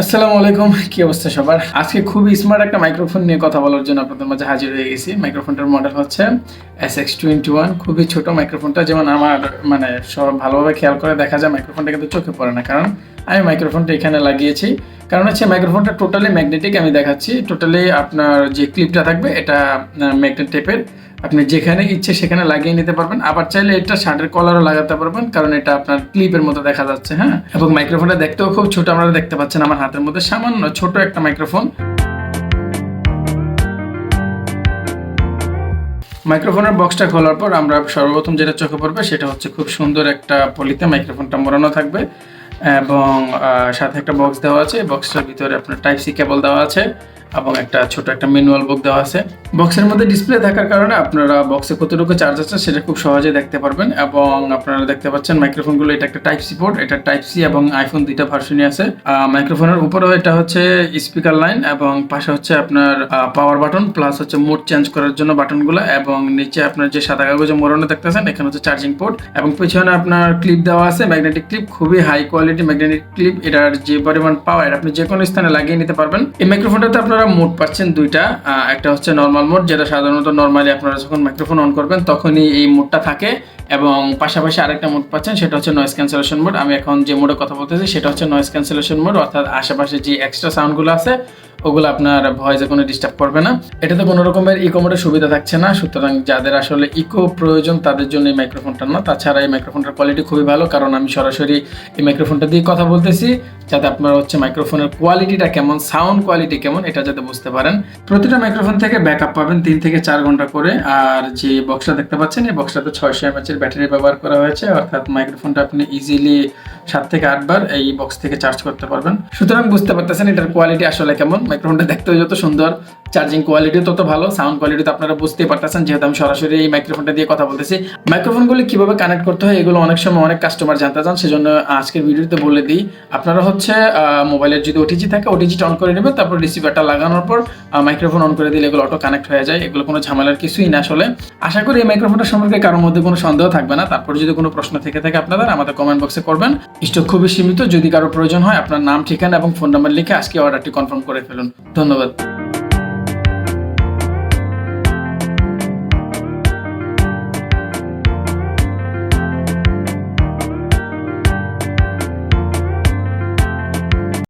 আসসালামু আলাইকুম, কি অবস্থা সবার? আজকে খুবই স্মার্ট একটা মাইক্রোফোন নিয়ে কথা বলার জন্য আপনাদের মাঝে হাজির হয়ে গেছি। মাইক্রোফোনটার মডেল হচ্ছে এস এক্স টোয়েন্টি ওয়ান খুবই ছোট মাইক্রোফোনটা যেমন আমার মানে সব ভালোভাবে খেয়াল করে দেখা যায় মাইক্রোফোনটা কিন্তু চোখে পড়ে না। কারণ আমি মাইক্রোফোনটা এখানে লাগিয়েছি। কারণ হচ্ছে মাইক্রোফোনটা টোটালি ম্যাগনেটিক আমি দেখাচ্ছি। টোটালি আপনার যে ক্লিপটা থাকবে, এটা ম্যাগনেট টেপের আপনি যেখানে ইচ্ছে সেখানে লাগিয়ে নিতে পারবেন। আবার চাইলে এটা শার্টের কলারও লাগাতে পারবেন, কারণ এটা আপনার ক্লিপের মতো দেখা যাচ্ছে হ্যাঁ? এবং মাইক্রোফোনটা দেখতেও খুব ছোট, আপনারা দেখতে পাচ্ছেন আমার হাতের মধ্যে সামান্য ছোট একটা মাইক্রোফোন মাইক্রোফোনের বক্সটা খোলার পর আমরা সর্বপ্রথম যেটা চোখে পড়বে, সেটা হচ্ছে খুব সুন্দর একটা পলিতে মাইক্রোফোনটা মোড়ানো থাকবে এবং সাথে একটা বক্স দেওয়া আছে। বক্সটার ভিতরে আপনার টাইপ সি কেবল দেওয়া আছে। এবং একটা ছোট একটা ম্যানুয়াল বুক দেওয়া আছে। বক্সের মধ্যে ডিসপ্লে থাকার কারণে আপনারা বক্সে কতটুকু চার্জ আছে সেটা খুব সহজে দেখতে পারবেন এবং আপনারা দেখতে পাচ্ছেন মাইক্রোফোনগুলো এটা একটা টাইপ সি পোর্ট এটা টাইপ সি এবং আইফোন দুইটা ভার্সনই আছে। মাইক্রোফোনের উপরেও এটা হচ্ছে স্পিকার লাইন এবং পাশে হচ্ছে আপনার পাওয়ার বাটন প্লাস হচ্ছে মোড চেঞ্জ করার জন্য বাটনগুলো এবং নিচে আপনার যে সাদা কাগজে মোড়ানো দেখতেছেন, এখানে হচ্ছে চার্জিং পোর্ট এবং পিছনে আপনার ক্লিপ দেওয়া আছে। ম্যাগনেটিক ক্লিপ খুবই হাই কোয়ালিটি ম্যাগনেটিক ক্লিপ এটার যে পরিমাণ পাওয়ার আপনি যে কোনো স্থানে লাগিয়ে নিতে পারবেন। এই মাইক্রোফোনটাতে আপনারা মোড পাচ্ছেন দুইটা একটা হচ্ছে নর্মাল মোড যেটা সাধারণত নর্মালি আপনারা যখন মাইক্রোফোন অন করবেন, তখনই এই মোডটা থাকে। এবং পাশাপাশি আরেকটা মোড পাচ্ছেন, সেটা হচ্ছে নয়েস ক্যান্সেলেশন মোড আমি এখন যে মোডে কথা বলতেছি, সেটা হচ্ছে নয়েস ক্যান্সেলেশন মোড অর্থাৎ আশেপাশে যে এক্সট্রা সাউন্ডগুলো আছে, ওগুলো আপনার ভয়েসে কোনো ডিস্টার্ব করবে না। এটাতে কোনো রকমের ইকো মোডের সুবিধা থাকছে না, সুতরাং যাদের আসলে ইকো প্রয়োজন, তাদের জন্য এই মাইক্রোফোনটা না। তাছাড়া এই মাইক্রোফোনটার কোয়ালিটি খুবই ভালো, কারণ আমি সরাসরি এই মাইক্রোফোনটা দিয়ে কথা বলতেছি, যাতে আপনারা হচ্ছে মাইক্রোফোনের কোয়ালিটিটা কেমন সাউন্ড কোয়ালিটি কেমন, এটা যাতে বুঝতে পারেন। প্রতিটা মাইক্রোফোন থেকে ব্যাকআপ পাবেন তিন থেকে চার ঘণ্টা করে, আর যে বক্সটা দেখতে পাচ্ছেন, এই বক্সটাতে ছয়শো এমএচ এর ব্যাটারি ব্যবহার করা হয়েছে অর্থাৎ মাইক্রোফোনটা আপনি ইজিলি সাত থেকে আটবার এই বক্স থেকে চার্জ করতে পারবেন। সুতরাং বুঝতে পারতেছেন এটার কোয়ালিটি আসলে কেমন। মাইক্রোফোনটা দেখতেও যত সুন্দর চার্জিং কোয়ালিটি তত ভালো সাউন্ড কোয়ালিটি তো আপনারা বুঝতেই পারতেছেন। যেহেতু আমি সরাসরি এই মাইক্রোফোনটা দিয়ে কথা বলতেছি মাইক্রোফোনগুলি কীভাবে কানেক্ট করতে হয় এগুলো অনেক সময় অনেক কাস্টমার জানতে চান, সেজন্য আজকের ভিডিওতে বলে দিই। আপনারা হচ্ছে মোবাইলের যদি ওটিজি থাকে ওটিজিটা অন করে নেবেন, তারপর রিসিভারটা লাগানোর পর মাইক্রোফোন অন করে দিলে এগুলো অটো কানেক্ট হয়ে যায়। এগুলো কোনো ঝামেলার কিছুই না আসলে। আশা করি এই মাইক্রোফোনটা সম্পর্কে কারোর মধ্যে কোনো সন্দেহ থাকবে না। তারপর যদি কোনো প্রশ্ন থেকে থাকে আপনাদের, আমাদের কমেন্ট বক্সে করবেন। স্টক খুবই সীমিত, যদি কারও প্রয়োজন হয় আপনার নাম, ঠিকানা এবং ফোন নাম্বার লিখে আজকে অর্ডারটি কনফার্ম করে ফেলুন। ধন্যবাদ।